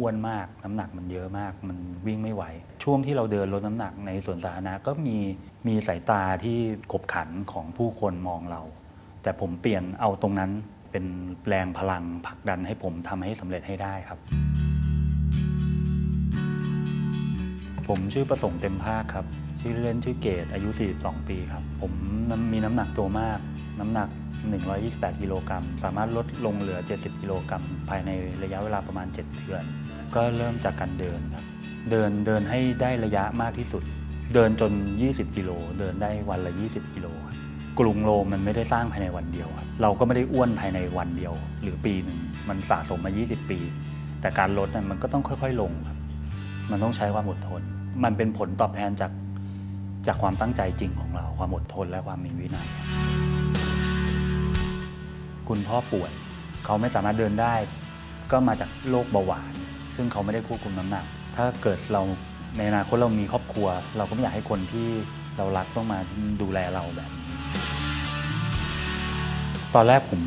อ้วนมาก น้ำหนักมันเยอะมาก มันวิ่งไม่ไหว ช่วงที่เราเดินลดน้ำหนักในสวนสาธารณะก็มีมีสายตาที่ขบขันของผู้คนมองเรา แต่ผมเปลี่ยนเอาตรงนั้นเป็นแรงพลังผลักดันให้ผมทำให้สำเร็จให้ได้ครับ ผมชื่อประสงค์เต็มภาคครับ ชื่อเล่นชื่อเกตอายุ 42 ปีครับ ผมมีน้ำหนักตัวมาก น้ำหนัก128 กิโลกรัม สามารถลดลงเหลือ 70 กิโลกรัม ภายในระยะเวลาประมาณ 7 เดือน ก็เริ่มจากการเดินครับ เดินเดินให้ได้ระยะมากที่สุด เดินจน 20 กิโล เดินได้วันละ 20 กิโลครับกรุงโรมมันไม่ได้สร้างภายในวันเดียวครับเราก็ไม่ได้อ้วนภายในวันเดียว หรือปีหนึ่งมันสะสมมา 20 ปี แต่การลดนั้นมันก็ต้องค่อยๆลงครับ มันต้องใช้ความอดทน มันเป็นผลตอบแทนจากจากความตั้งใจจริงของเรา ความอดทนและความมีวินัย คุณพ่อป่วยเขาไม่สามารถเดินได้ ก็มาจากโรคเบาหวาน ซึ่งเขาไม่ได้ควบคุมน้ำหนัก ถ้าเกิดเราในอนาคตเรามีครอบครัว เราก็ไม่อยากให้คนที่เรารักต้องมาดูแลเราแบบนี้ตอนแรกผม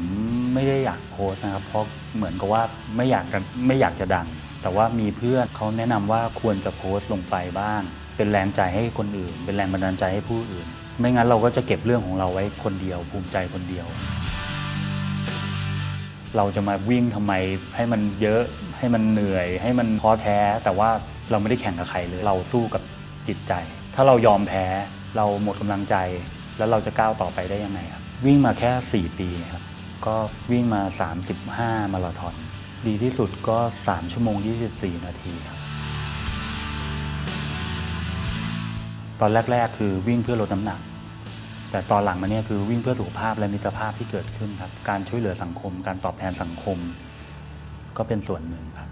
ไม่ได้อยากโพสต์นะครับ เพราะเหมือนกับว่าไม่อยากจะไม่อยากจะดัง แต่ว่ามีเพื่อนเขาแนะนำว่าควรจะโพสต์ลงไปบ้าง เป็นแรงใจให้คนอื่น เป็นแรงบันดาลใจให้ผู้อื่น ไม่งั้นเราก็จะเก็บเรื่องของเราไว้คนเดียว ภูมิใจคนเดียว เราจะมาวิ่งทำไมให้มันเยอะให้มันเหนื่อย ให้มันท้อแท้ แต่ว่าเราไม่ได้แข่งกับใครเลย เราสู้กับจิตใจ ถ้าเรายอมแพ้เราหมดกำลังใจ แล้วเราจะก้าวต่อไปได้ยังไงครับ วิ่งมาแค่ 4 ปีครับก็วิ่งมา 35 มาราธอนดีที่สุดก็ 3 ชั่วโมง 24 นาทีครับตอนแรก ๆ คือวิ่งเพื่อลดน้ำหนัก แต่ตอนหลังมาเนี่ยคือวิ่งเพื่อสุขภาพและมิตรภาพที่เกิดขึ้นครับ การช่วยเหลือสังคม การตอบแทนสังคม ก็เป็นส่วนหนึ่งครับ